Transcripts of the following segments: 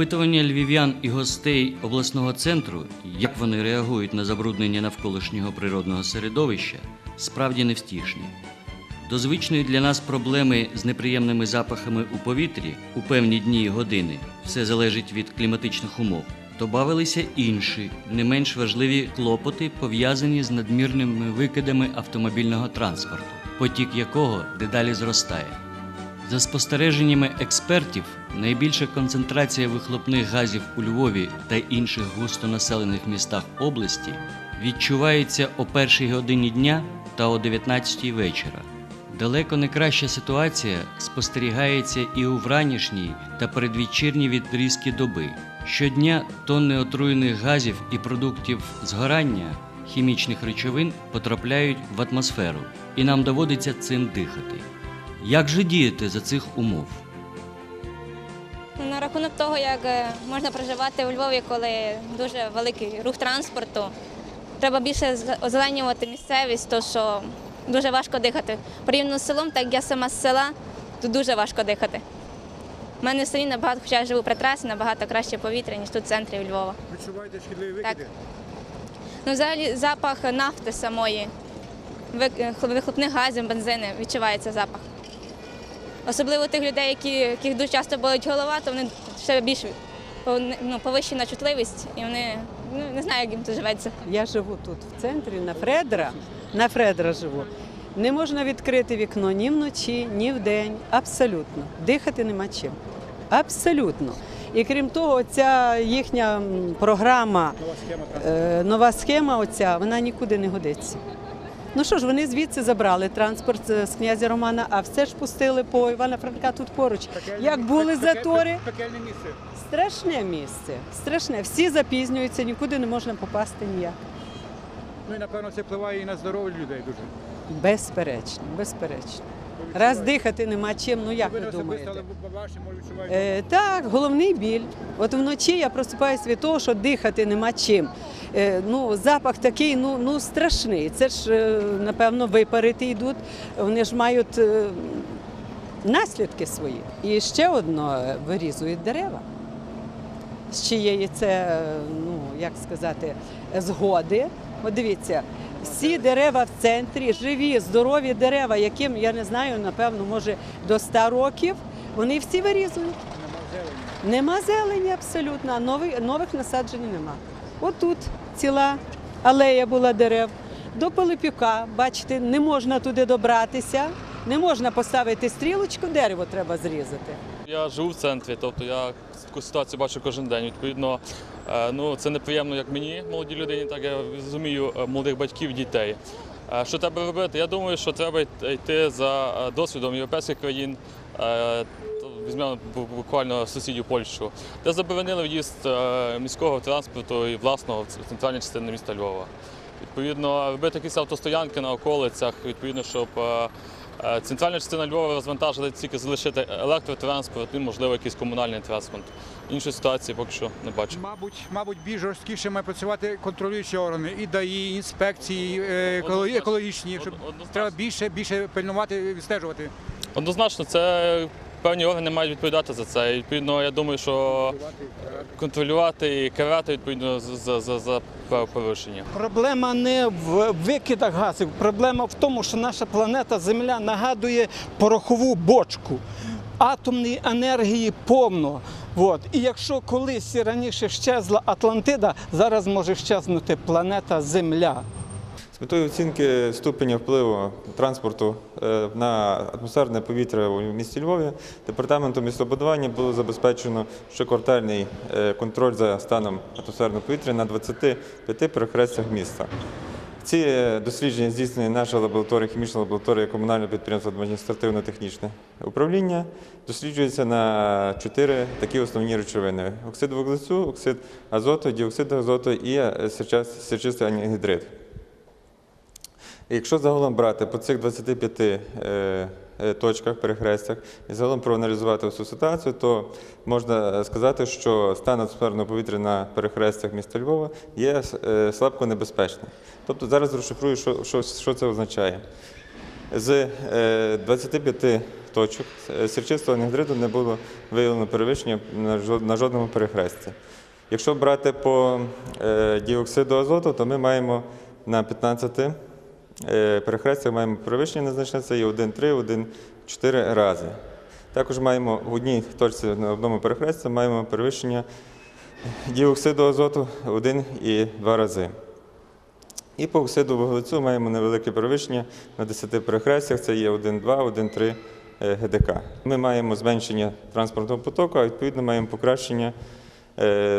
Опитування львів'ян і гостей обласного центру, як вони реагують на забруднення навколишнього природного середовища, справді невстішні. До звичної для нас проблеми з неприємними запахами у повітрі у певні дні і години все залежить від кліматичних умов. Добавилися інші, не менш важливі клопоти, пов'язані з надмірними викидами автомобільного транспорту, потік якого дедалі зростає. За спостереженнями експертів, найбільша концентрація вихлопних газів у Львові та інших густонаселених містах області відчувається о першій годині дня та о 19 вечора. Далеко не краща ситуація спостерігається і у вранішній та передвечірні відрізки доби. Щодня тонни отруєних газів і продуктів згорання хімічних речовин потрапляють в атмосферу, і нам доводиться цим дихати. Як же діяти за цих умов? На рахунок того, як е, можна проживати у Львові, коли дуже великий рух транспорту, треба більше озеленювати місцевість, то що дуже важко дихати. Порівняно з селом, так як я сама з села, тут дуже важко дихати. У мене в селі набагато, хоча я живу при трасі, набагато краще повітря, ніж тут в центрі Львова. Відчуваєте шкідливі Так. викиди? Ну, взагалі запах нафти самої, е, вихлопних газів, бензини, відчувається запах. Особливо тих людей, які, яких дуже часто болить голова, то вони ще більш ну, повищена чутливість, і вони ну, не знаю, як їм тут живеться. Я живу тут в центрі, на Фредера. На Фредера живу. Не можна відкрити вікно ні вночі, ні вдень. Абсолютно. Дихати нема чим. Абсолютно. І крім того, ця їхня програма, е, нова схема, оця, вона нікуди не годиться. Ну що ж, вони звідси забрали транспорт е, з князя Романа, а все ж пустили по Івана Франка тут поруч. Пекельне Як були пек- затори, Пекельне місце. страшне місце. Страшне. Всі запізнюються, нікуди не можна попасти ніяк. Ну і напевно це впливає і на здоров'я людей дуже. Безперечно, безперечно. Раз дихати нема чим, ну як ви ви думаєте? Е, так, головний біль. От вночі я просипаюся від того, що дихати нема чим. Е, ну, запах такий, ну, ну страшний. Це ж, е, напевно, випарити йдуть. Вони ж мають е, наслідки свої. І ще одно вирізують дерева. З чиєї це, ну, як сказати, згоди. От дивіться, всі дерева в центрі, живі, здорові дерева, яким, я не знаю, напевно, може до 100 років, вони всі вирізують. Нема зелені. Абсолютно, нових, нових насаджень нема. Отут ціла алея була дерев. До Пилипюка, бачите, не можна туди добратися, не можна поставити стрілочку, дерево треба зрізати. Я живу в центрі, тобто я таку ситуацію бачу кожен день. Відповідно, е, ну це неприємно як мені, молодій людині, так я розумію е, молодих батьків, дітей. Е, Що треба робити? Я думаю, що треба йти- за досвідом європейських країн. Візьмемо буквально сусідів Польщу, де заборонили в'їзд е, міського транспорту і власного в частини міста Львова. Відповідно, робити якісь автостоянки на околицях, відповідно, щоб е, е, центральна частина Львова розвантажили тільки залишити електротранспорт і, можливо, якийсь комунальний транспорт. Іншої ситуації поки що не бачу. Мабуть, мабуть, більш жорсткіше має працювати контролюючі органи, і ДАІ, і інспекції е, екологі- Однозначно. екологічні, щоб Однозначно. треба більше, більше пильнувати, відстежувати. Однозначно, це певні органи мають відповідати за це. І, відповідно, я думаю, що контролювати і карати відповідно за, за, за порушення. Проблема не в викидах газів, проблема в тому, що наша планета Земля нагадує порохову бочку. Атомної енергії повно. От. І якщо колись раніше щезла Атлантида, зараз може щезнути планета Земля. Метою оцінки ступеня впливу транспорту е, на атмосферне повітря у місті Львові департаментом містобудування було забезпечено щоквартальний е, контроль за станом атмосферного повітря на 25 перехрестях міста. Ці е, дослідження здійснює наша лабораторія, хімічна лабораторія комунального підприємства адміністративно-технічне управління. Досліджується на чотири такі основні речовини: оксид вуглецю, оксид азоту, діоксид азоту і сірчистий ангідрид. Якщо загалом брати по цих 25 е, е, точках, перехрестях і загалом проаналізувати всю ситуацію, то можна сказати, що стан атмосферного повітря на перехрестях міста Львова є е, слабко небезпечним. Тобто зараз розшифрую, що, що, що це означає. З е, 25 точок е, сірчистого анідриду не було виявлено перевищення на жодному перехресті. Якщо брати по е, діоксиду азоту, то ми маємо на 15 е, перехрестях маємо перевищення незначне, це є 1,3, 1,4 рази. Також маємо в одній точці на одному перехресті маємо перевищення діоксиду азоту 1 і 2 рази. І по оксиду вуглецю маємо невелике перевищення на 10 перехрестях, це є 1,2, 1,3 е, ГДК. Ми маємо зменшення транспортного потоку, а відповідно маємо покращення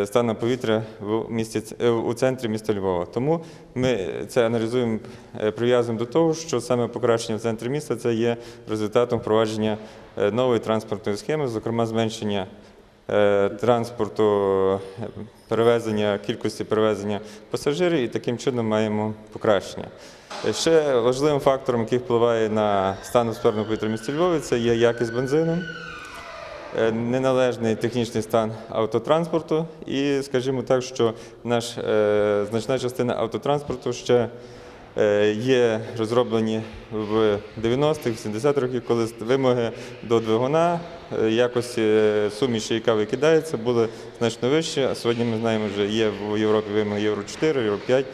стану повітря в місті, е, у центрі міста Львова. Тому ми це аналізуємо, е, прив'язуємо до того, що саме покращення в центрі міста це є результатом впровадження е, нової транспортної схеми, зокрема зменшення е, транспорту, е, перевезення, кількості перевезення пасажирів, і таким чином маємо покращення. Е, Ще важливим фактором, який впливає на стан атмосферного повітря в місті Львові, це є якість бензину, е, неналежний технічний стан автотранспорту. І скажімо так, що наш, е, значна частина автотранспорту ще е, є розроблені в 90-х, 80-х років, коли вимоги до двигуна, е, якості е, суміші, яка викидається, були значно вищі. А сьогодні ми знаємо, вже є в Європі вимоги Євро 4, Євро 5.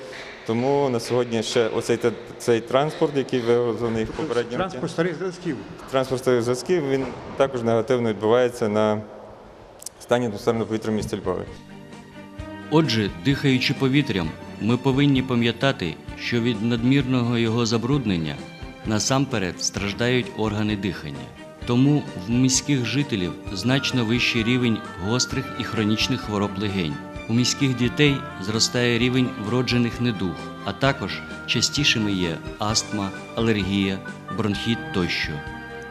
Тому на сьогодні ще оцей цей транспорт, який виготовлений в попередньому Транспорт старих зразків. транспорт старих зв'язків, він також негативно відбувається на стані атмосферного повітря в місті Львові. Отже, дихаючи повітрям, ми повинні пам'ятати, що від надмірного його забруднення насамперед страждають органи дихання. Тому в міських жителів значно вищий рівень гострих і хронічних хвороб легень. У міських дітей зростає рівень вроджених недуг, а також частішими є астма, алергія, бронхіт тощо.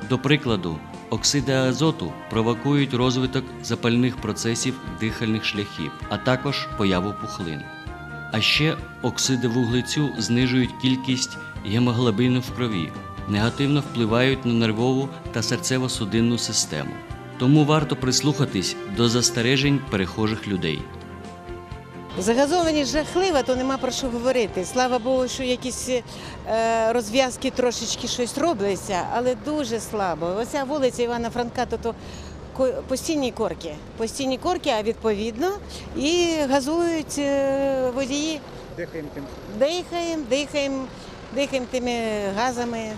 До прикладу, оксиди азоту провокують розвиток запальних процесів дихальних шляхів, а також появу пухлин. А ще оксиди вуглецю знижують кількість гемоглобіну в крові, негативно впливають на нервову та серцево-судинну систему. Тому варто прислухатись до застережень перехожих людей. Загазованість жахлива, то нема про що говорити. Слава Богу, що якісь е, розв'язки трошечки щось робляться, але дуже слабо. Оця вулиця Івана Франка, то, то постійні корки. Постійні корки, а відповідно і газують е, водії. Дихаємо тим. Дихаємо, дихаємо, дихаємо тими газами,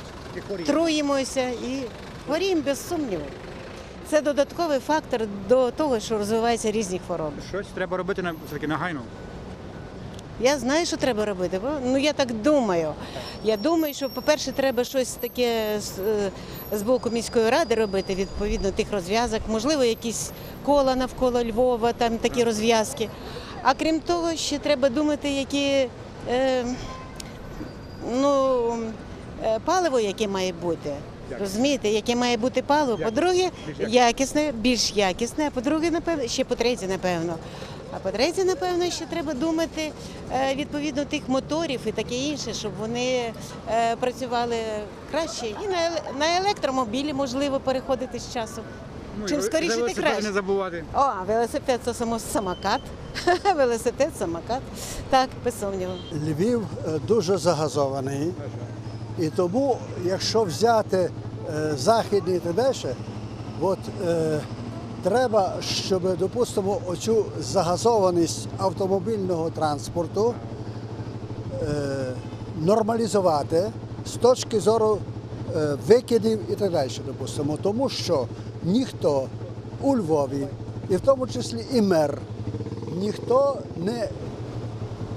труїмося і хворіємо без сумніву. Це додатковий фактор до того, що розвиваються різні хвороби. Щось треба робити на все-таки негайно. Я знаю, що треба робити. бо ну я так думаю. Я думаю, що, по-перше, треба щось таке з, е, з боку міської ради робити, відповідно тих розв'язок. Можливо, якісь кола навколо Львова, там такі розв'язки. А крім того, ще треба думати, які е, ну, е, паливо, яке має бути. Розумієте, яке має бути паливо. По-друге, якісне, більш якісне, а по-друге, напевно, ще по-третє, напевно. А по-третє, напевно, ще треба думати е, відповідно тих моторів і таке інше, щоб вони е, працювали краще. І на, еле- на електромобілі можливо переходити з часом. Ну, Чим скоріше, велосипеди краще. не забувати. О, велосипед це само самокат. велосипед, самокат. Так, без сумніву. Львів е, дуже загазований. І тому, якщо взяти е, західні і от, е, треба, щоб, допустимо, оцю загазованість автомобільного транспорту е, нормалізувати з точки зору викидів і так далі, допустимо. Тому що ніхто у Львові, і в тому числі і мер, ніхто не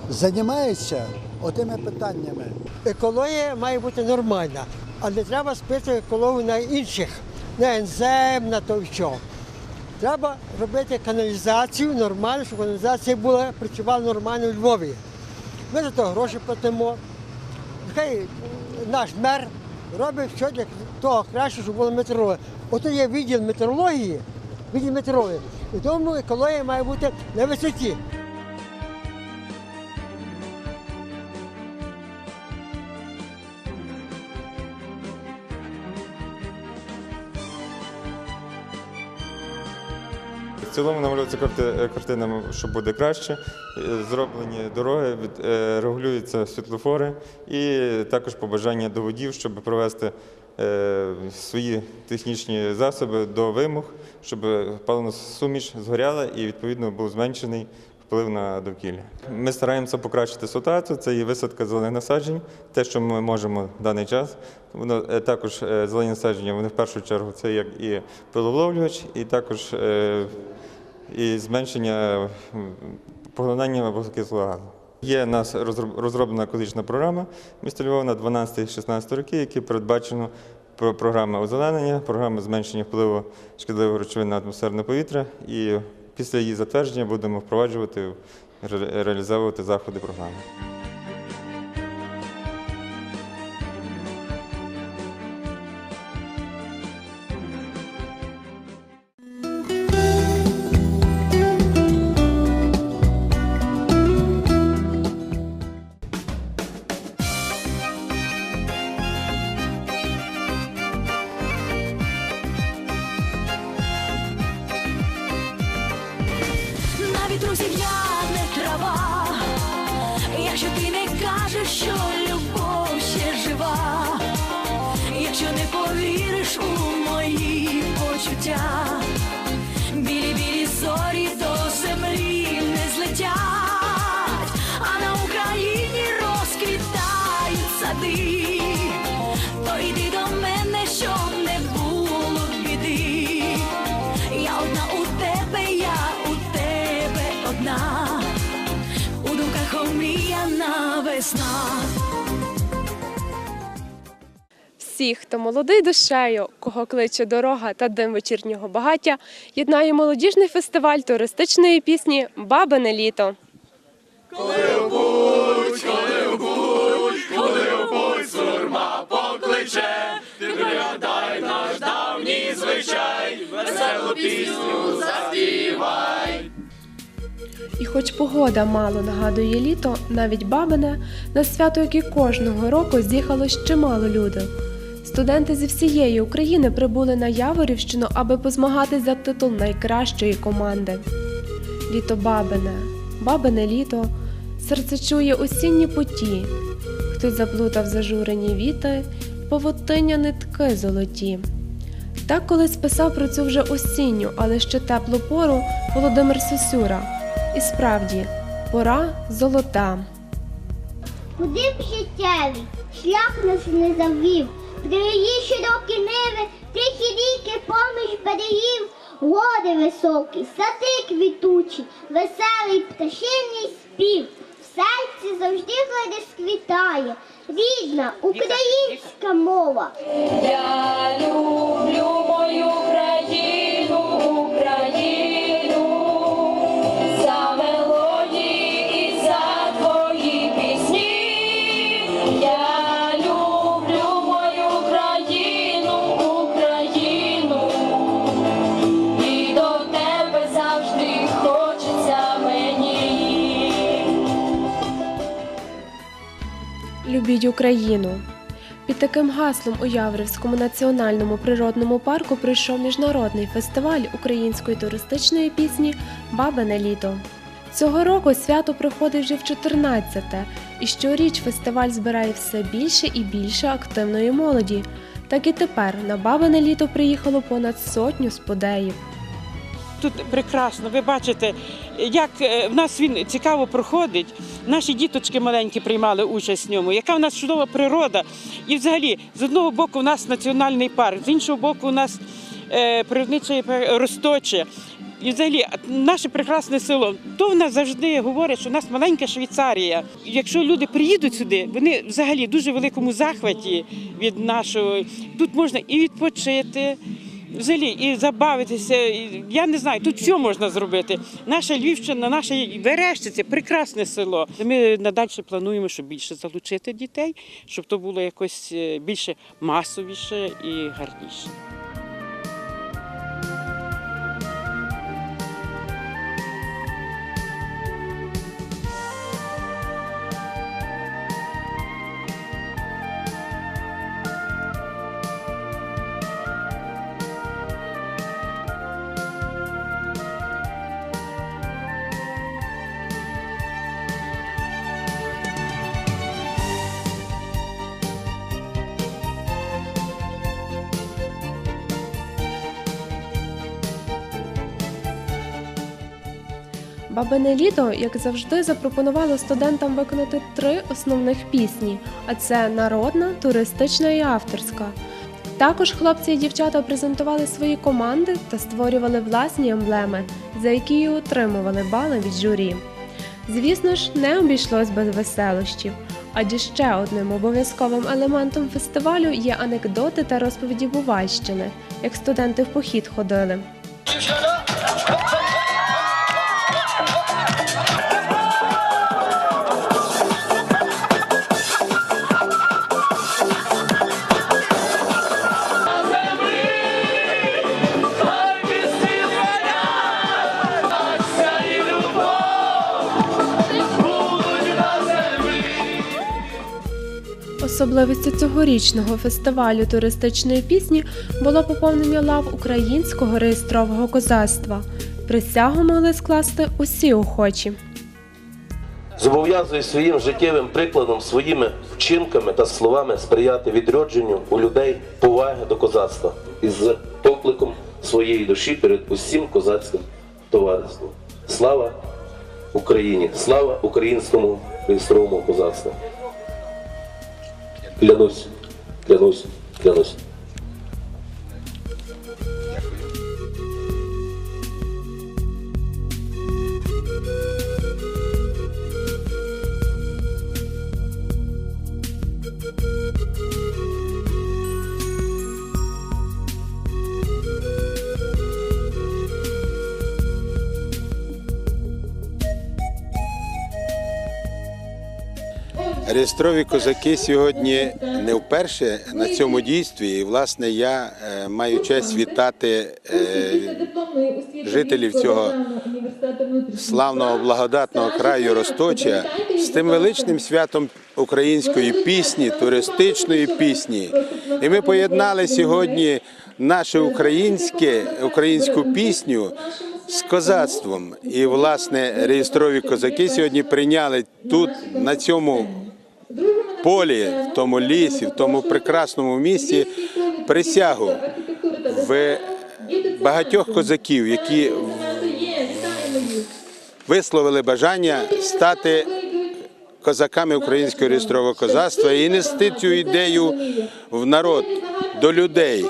займається отими питаннями. екологія має бути нормальна, а не треба спити екологію на інших, на ензем, на то що. Треба робити каналізацію нормально, щоб каналізація була, працювала нормально у Львові. Ми за то гроші платимо. Нехай наш мер робить все для того краще, щоб була метеорологія. Ото є відділ метеорології, відділ метеорології. І тому екологія має бути на висоті. Цілому намалюється карти- картина, що буде краще. Е, Зроблені дороги, е, регулюються світлофори і також побажання до водів, щоб провести е, свої технічні засоби до вимог, щоб паливна суміш згоряла і відповідно був зменшений вплив на довкілля. Ми стараємося покращити ситуацію. Це і висадка зелених насаджень, те, що ми можемо в даний час. Воно е, також е, зелені насадження, вони в першу чергу це як і пиловловлювач, і також е, і зменшення поглинання вуглекислого газу. Є у нас розроб- розроблена екологічна програма міста Львова на 12-16 роки, які передбачено про- програма озеленення, програма зменшення впливу шкідливих речовин на атмосферне повітря. І після її затвердження будемо впроваджувати, ре- реалізовувати заходи програми. Почуття, Всіх, хто молодий душею, кого кличе дорога та дим вечірнього багаття, єднає молодіжний фестиваль туристичної пісні Бабине літо. Коли будуть, коли буруть, коли вуть, сурма покличе, виглядай наш давній звичай, веселу пісну засівай! І хоч погода мало нагадує літо, навіть бабине, на свято, як і кожного року, з'їхало чимало людей. Студенти зі всієї України прибули на Яворівщину, аби позмагатись за титул найкращої команди. Літо бабине, бабине літо, серце чує осінні поті. Хтось заплутав зажурені віти, повотиння нитки золоті. Так колись писав про цю вже осінню, але ще теплу пору Володимир Сосюра. І справді, пора золота. Куди б життєвий шлях нас не завів, Привії широкі ниви, тихі ріки поміж берегів, гори високі, сади квітучі, веселий пташиний спів. В серці завжди розквітає рідна українська мова. Я люблю мою країну, Україну, Любіть Україну. Під таким гаслом у Яврівському національному природному парку прийшов міжнародний фестиваль української туристичної пісні Бабине літо. Цього року свято проходить вже в 14-те, і щоріч фестиваль збирає все більше і більше активної молоді. Так і тепер на Бабине літо приїхало понад сотню сподеїв. Тут прекрасно, ви бачите, як е, в нас він цікаво проходить. Наші діточки маленькі приймали участь в ньому. Яка в нас чудова природа. І взагалі, з одного боку, у нас національний парк, з іншого боку, у нас е, природниче росточе. І взагалі наше прекрасне село. То в нас завжди говорять, що у нас маленька Швейцарія. Якщо люди приїдуть сюди, вони взагалі в дуже великому захваті від нашого. Тут можна і відпочити. Взагалі і забавитися. Я не знаю, тут все можна зробити. Наша Львівщина, наша Вереща прекрасне село. Ми надалі плануємо, щоб більше залучити дітей, щоб то було якось е, більше масовіше і гарніше. Бабине літо, як завжди, запропонувало студентам виконати три основних пісні: а це народна, туристична і авторська. Також хлопці і дівчата презентували свої команди та створювали власні емблеми, за які і отримували бали від журі. Звісно ж, не обійшлось без веселощів, адже ще одним обов'язковим елементом фестивалю є анекдоти та розповіді Бувальщини, як студенти в похід ходили. Особливістю цьогорічного фестивалю туристичної пісні було поповнення лав українського реєстрового козацтва. Присягу могли скласти усі охочі. Зобов'язую своїм життєвим прикладом, своїми вчинками та словами сприяти відродженню у людей поваги до козацтва із покликом своєї душі перед усім козацьким товариством. Слава Україні! Слава українському реєстровому козацтву! Клянусь, клянусь, клянусь. Реєстрові козаки сьогодні не вперше на цьому дійстві. І, власне, я е, маю честь вітати е, жителів цього славного благодатного краю Росточа з тим величним святом української пісні, туристичної пісні. І ми поєднали сьогодні наше українське, українську пісню з козацтвом. І, власне, реєстрові козаки сьогодні прийняли тут, на цьому полі, в тому лісі, в тому прекрасному місці присягу в багатьох козаків, які висловили бажання стати козаками українського реєстрового козацтва і нести цю ідею в народ до людей.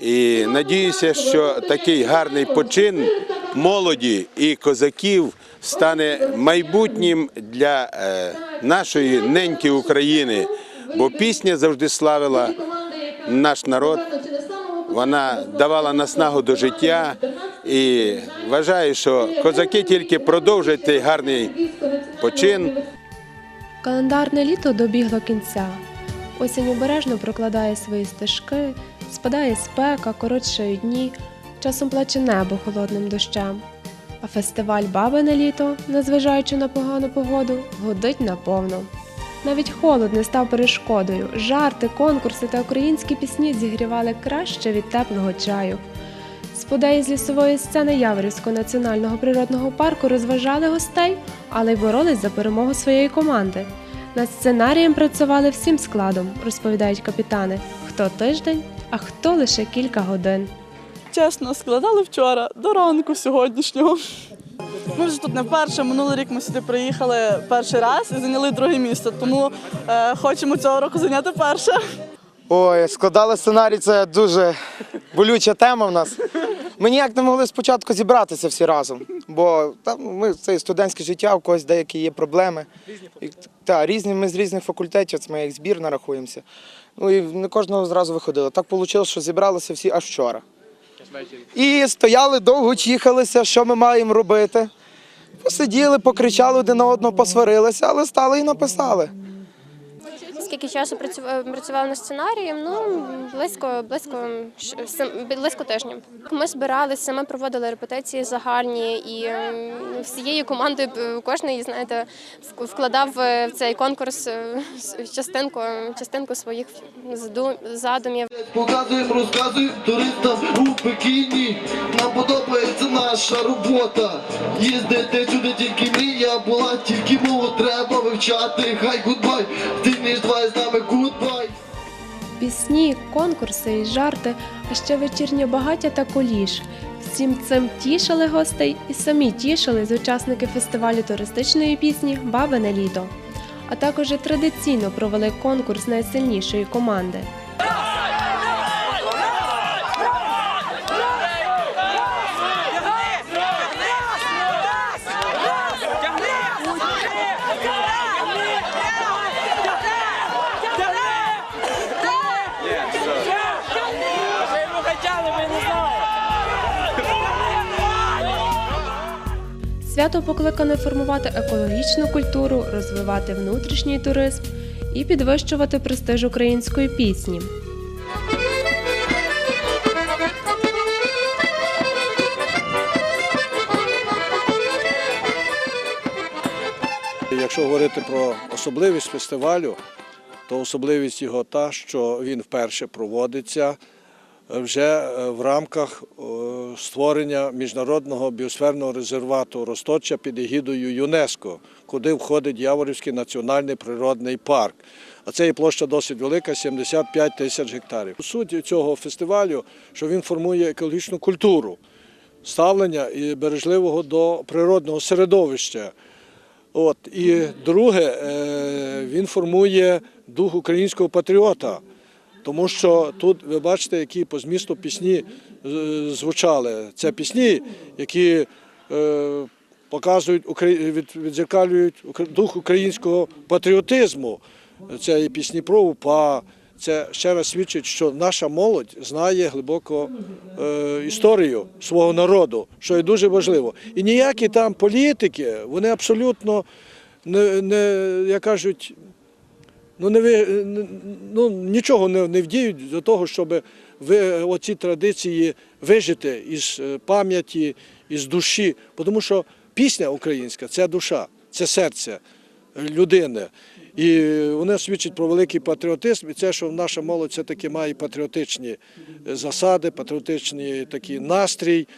І надіюся, що такий гарний почин молоді і козаків стане майбутнім для е, нашої неньки України, бо пісня завжди славила наш народ. Вона давала наснагу до життя і вважаю, що козаки тільки продовжать цей гарний почин. Календарне літо добігло кінця. Осінь обережно прокладає свої стежки, спадає спека, коротшають дні, часом плаче небо холодним дощем. А фестиваль Бабине літо, незважаючи на погану погоду, годить наповно. Навіть холод не став перешкодою. Жарти, конкурси та українські пісні зігрівали краще від теплого чаю. Сподеї з лісової сцени Яворівського національного природного парку розважали гостей, але й боролись за перемогу своєї команди. Над сценарієм працювали всім складом, розповідають капітани. Хто тиждень, а хто лише кілька годин. Чесно, складали вчора до ранку сьогоднішнього. Ми вже тут не вперше. Минулий рік ми сюди приїхали перший раз і зайняли друге місце. Тому е, хочемо цього року зайняти перше. Ой, складали сценарій, це дуже болюча тема в нас. Ми ніяк не могли спочатку зібратися всі разом, бо там ми це студентське життя, у когось деякі є проблеми. І, та, різні, ми з різних факультетів, це ми як збірна рахуємося. Ну і не кожного зразу виходило. Так вийшло, що зібралися всі аж вчора. І стояли довго, чіхалися, що ми маємо робити. Посиділи, покричали один на одного, посварилися, але стали і написали. Скільки часу працював працював над сценарієм? Ну близько, близько близько тижня. Ми збиралися, ми проводили репетиції загальні і всією командою е, кожний, знаєте, вкладав е, в цей конкурс е, частинку, частинку своїх задумів. Показуємо, розказуємо туристам у Пекіні. Нам подобається наша робота. Їздити сюди тільки мрія була, тільки мову треба вивчати. Хай гудбай, між два з нами гудбай. Пісні, конкурси і жарти, а ще вечірнє багаття та коліж. Всім цим тішили гостей і самі тішили з учасники фестивалю туристичної пісні Бабине літо. А також і традиційно провели конкурс найсильнішої команди. Свято покликане формувати екологічну культуру, розвивати внутрішній туризм і підвищувати престиж української пісні. Якщо говорити про особливість фестивалю, то особливість його та, що він вперше проводиться вже е, в рамках е, створення міжнародного біосферного резервату Росточа під егідою ЮНЕСКО, куди входить Яворівський національний природний парк. А це є площа досить велика 75 тисяч гектарів. Суть цього фестивалю, що він формує екологічну культуру ставлення і бережливого до природного середовища. От і друге, е, він формує дух українського патріота, тому що тут ви бачите, які по змісту пісні е, звучали. Це пісні, які е, показують відзеркалюють дух українського патріотизму. Це і пісні про УПА. Це ще раз свідчить, що наша молодь знає глибоко е, історію свого народу, що є дуже важливо. І ніякі там політики, вони абсолютно не, не як кажуть, ну, не, ви- ну, нічого не, не вдіють до того, щоб ви оці традиції вижити із е, пам'яті, із душі. Тому що пісня українська це душа, це серце людини. І вони свідчать про великий патріотизм, і це, що наша молодь все-таки має патріотичні засади, патріотичний такий настрій.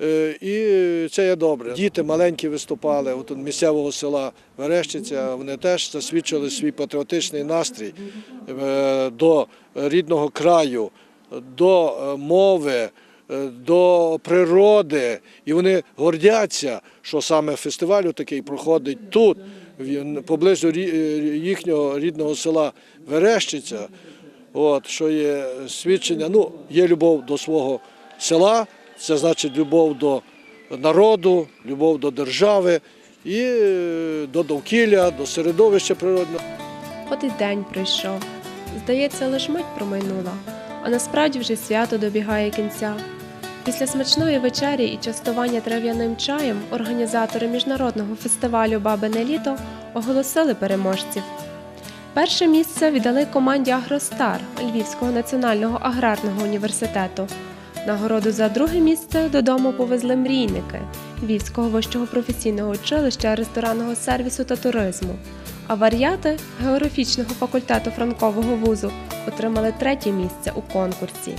Е, І це є добре. Діти маленькі виступали, от місцевого села Верещиця, вони теж засвідчили свій патріотичний настрій е, до рідного краю, до е, мови, до природи. І вони гордяться, що саме фестиваль такий проходить тут, поблизу їхнього рідного села Верещиця. От, що є свідчення, ну, є любов до свого села, це значить любов до народу, любов до держави і е, до довкілля, до середовища природного. От і день пройшов. Здається, лиш мить промайнула, а насправді вже свято добігає кінця. Після смачної вечері і частування трав'яним чаєм організатори міжнародного фестивалю Бабине літо оголосили переможців. Перше місце віддали команді Агростар Львівського національного аграрного університету. Нагороду за друге місце додому повезли мрійники Львівського вищого професійного училища ресторанного сервісу та туризму. А варіати географічного факультету Франкового вузу отримали третє місце у конкурсі.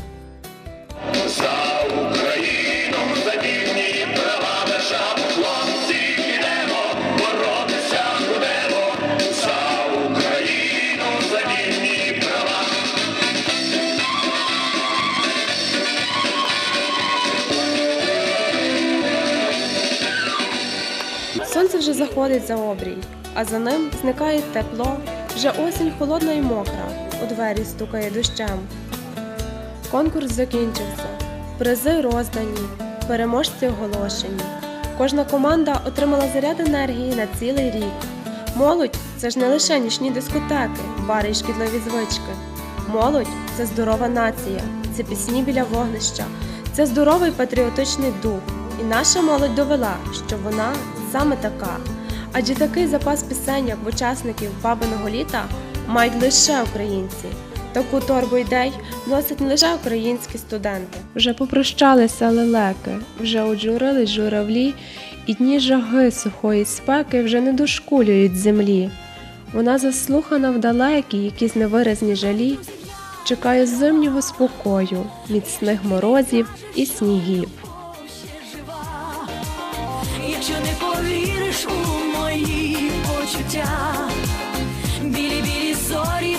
Вже заходить за обрій, а за ним зникає тепло, вже осінь холодна і мокра, у двері стукає дощем. Конкурс закінчився, призи роздані, переможці оголошені. Кожна команда отримала заряд енергії на цілий рік. Молодь це ж не лише нічні дискотеки, бари й шкідливі звички. Молодь це здорова нація, це пісні біля вогнища, це здоровий патріотичний дух. І наша молодь довела, що вона саме така. Адже такий запас пісень, як в учасників бабиного літа, мають лише українці. Таку торбу ідей носять не лише українські студенти. Вже попрощалися лелеки, вже оджурились журавлі, і дні жаги сухої спеки вже не дошкулюють землі. Вона заслухана в далекій, якісь невиразні жалі, чекає зимнього спокою, міцних морозів і снігів. Почуття, білі білі зорі